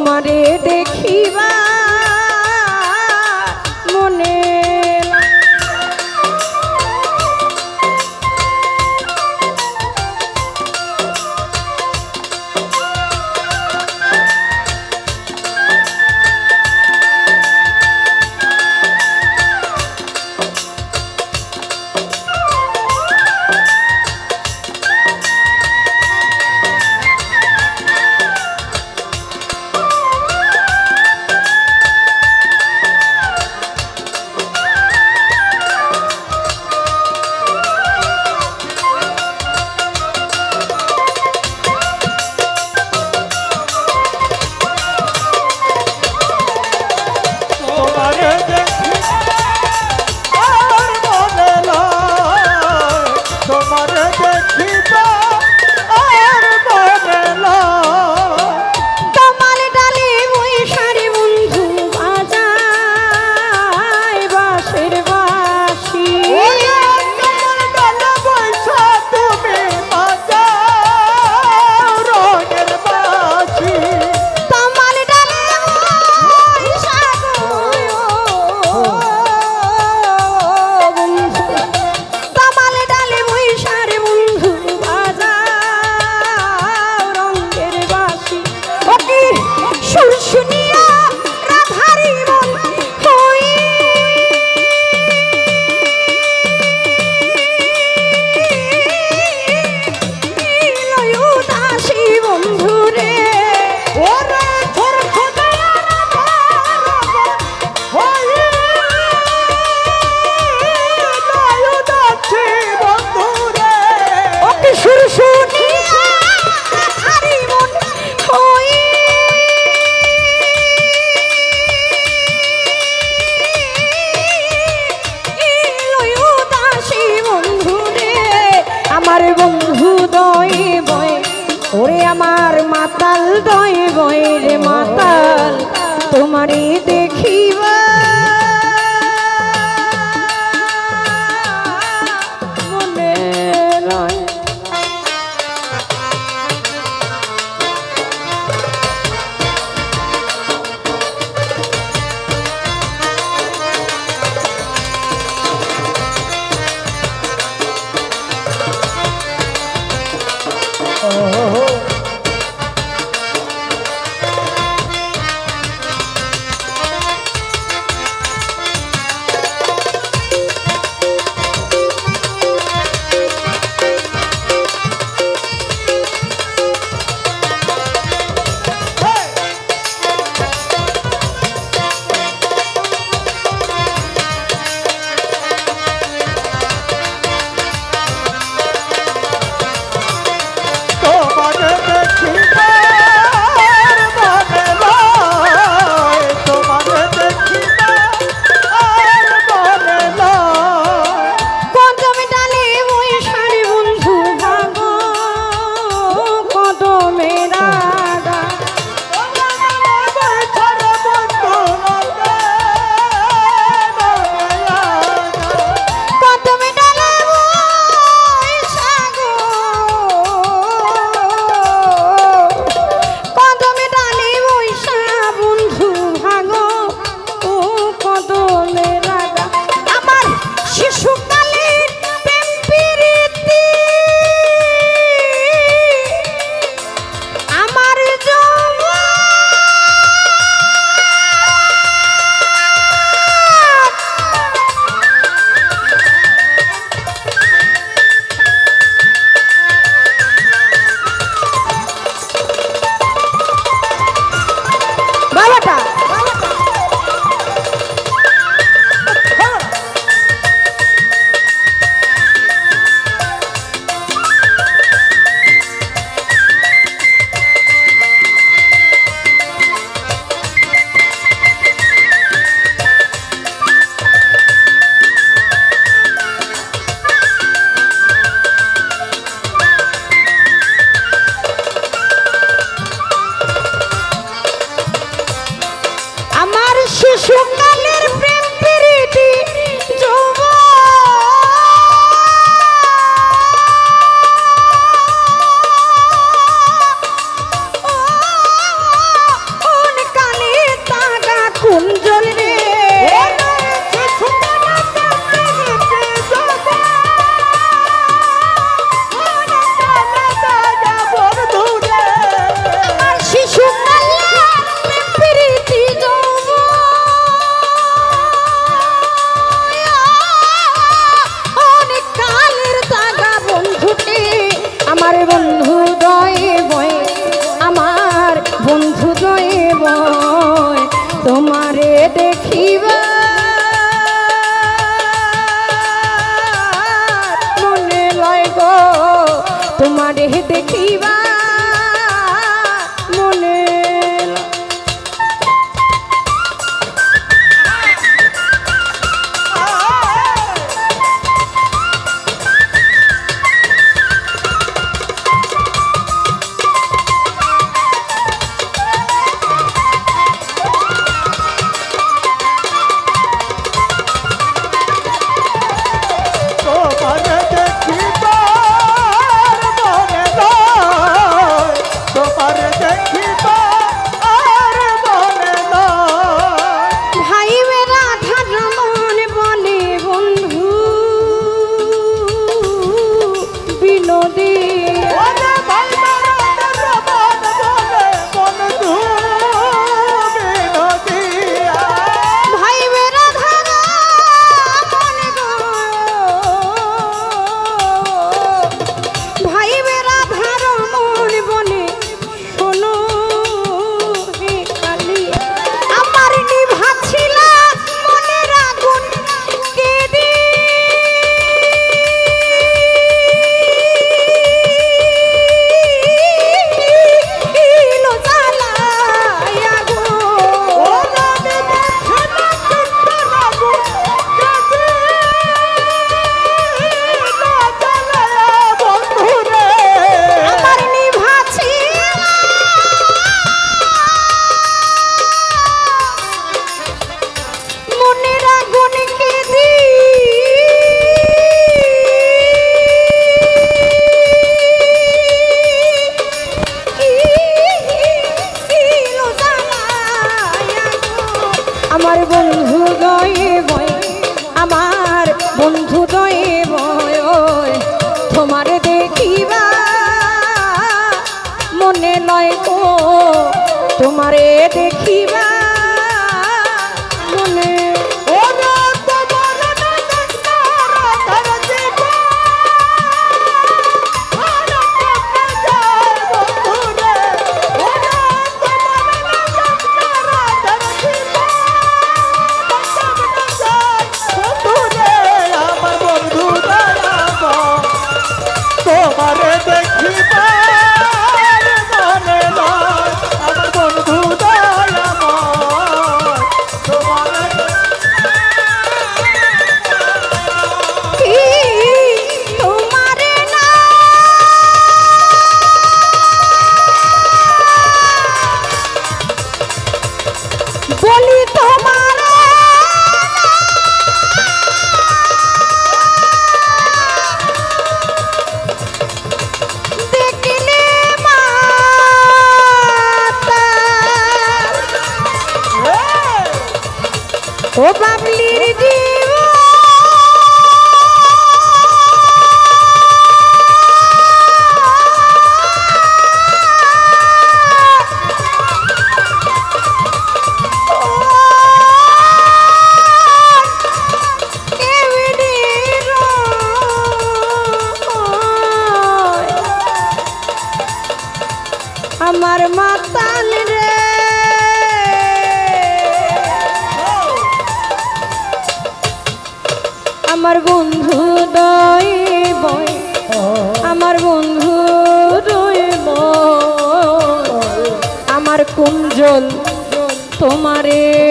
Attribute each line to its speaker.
Speaker 1: তোমারে তোমারে শিশুকাল বন্ধু দয়ে বয় আমার বন্ধু দয়ে বয় তোমার দেখিবা মনে লয়
Speaker 2: তোমারে
Speaker 1: দেখিবা। আমার বন্ধু দই আমার বন্ধু দৈব আমার কুঞ্জল তোমারে